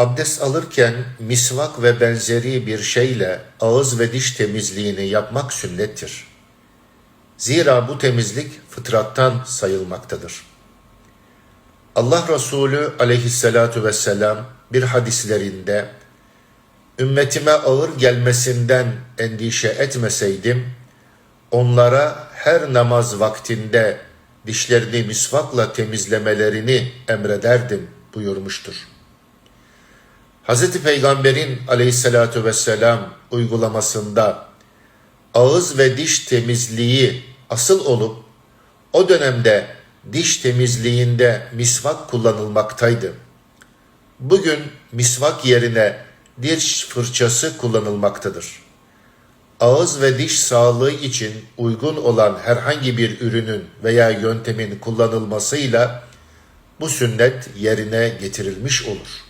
Abdest alırken misvak ve benzeri bir şeyle ağız ve diş temizliğini yapmak sünnettir. Zira bu temizlik fıtrattan sayılmaktadır. Allah Resulü aleyhissalatu vesselam bir hadislerinde ümmetime ağır gelmesinden endişe etmeseydim, onlara her namaz vaktinde dişlerini misvakla temizlemelerini emrederdim buyurmuştur. Hz. Peygamber'in aleyhissalatu vesselam uygulamasında ağız ve diş temizliği asıl olup o dönemde diş temizliğinde misvak kullanılmaktaydı. Bugün misvak yerine diş fırçası kullanılmaktadır. Ağız ve diş sağlığı için uygun olan herhangi bir ürünün veya yöntemin kullanılmasıyla bu sünnet yerine getirilmiş olur.''